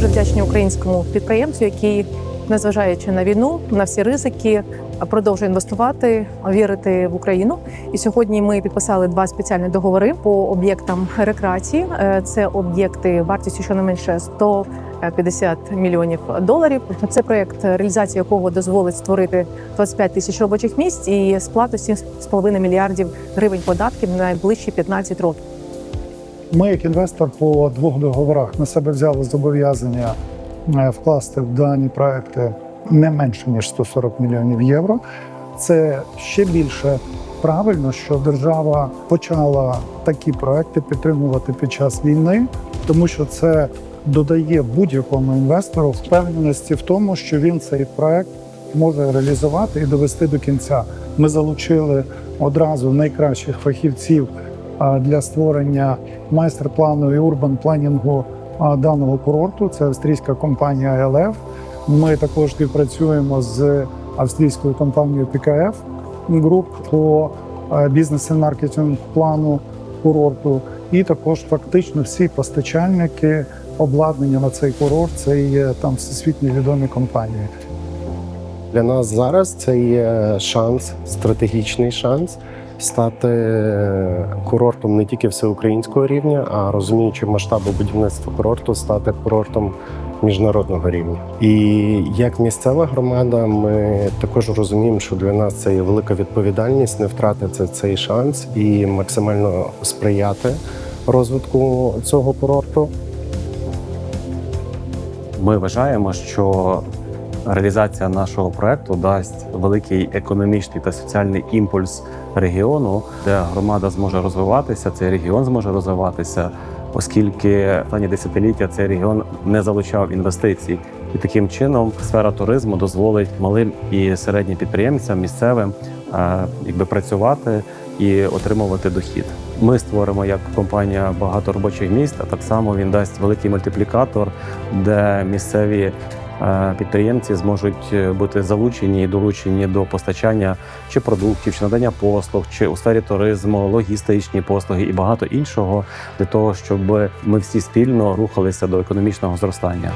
запрошені українському підприємцю, який, незважаючи на війну, на всі ризики, продовжує інвестувати, вірити в Україну. І сьогодні ми підписали два спеціальні договори по об'єктам рекреації. Е, Це об'єкти вартістю щонайменше 150 мільйонів доларів. Це проект, реалізація якого дозволить створити 25 тисяч робочих місць і сплату 7,5 мільярдів гривень податків на найближчі 15 років. Ми, як інвестор, по двох договорах на себе взяли зобов'язання е, вкласти в дані проекти не менше ніж 140 мільйонів євро. Це ще більше правильно, що держава почала такі проекти підтримувати під час війни, тому що це додає будь-якому інвестору впевненості в тому, що він цей проект може реалізувати і довести до кінця. Ми залучили одразу найкращих фахівців для створення майстер-плану і урбан-планінгу даного курорту. Це австрійська компанія ЕЛФ. Ми також співпрацюємо з австрійською компанією PKF Group по бізнес і маркетинг плану курорту. І також фактично всі постачальники обладнання на цей курорт це є там всесвітньо відомі компанії. Для нас зараз це є шанс, стратегічний шанс стати курортом не тільки всеукраїнського рівня, а розуміючи масштаби будівництва курорту, стати курортом міжнародного рівня. І як місцева громада, ми також розуміємо, що для нас це є велика відповідальність не втратити цей шанс і максимально сприяти розвитку цього курорту. Ми вважаємо, що реалізація нашого проекту дасть великий економічний та соціальний імпульс регіону, де громада зможе розвиватися, цей регіон зможе розвиватися, оскільки останні десятиліття цей регіон не залучав інвестицій. І таким чином сфера туризму дозволить малим і середнім підприємцям місцевим е, якби працювати і отримувати дохід. Ми створимо як компанія багато робочих місць, а так само він дасть великий мультиплікатор, де місцеві підприємці зможуть е, бути залучені і долучені до постачання чи продуктів, чи надання послуг, чи у сфері туризму, логістичні послуги і багато іншого для того, щоб ми всі спільно рухалися до економічного зростання.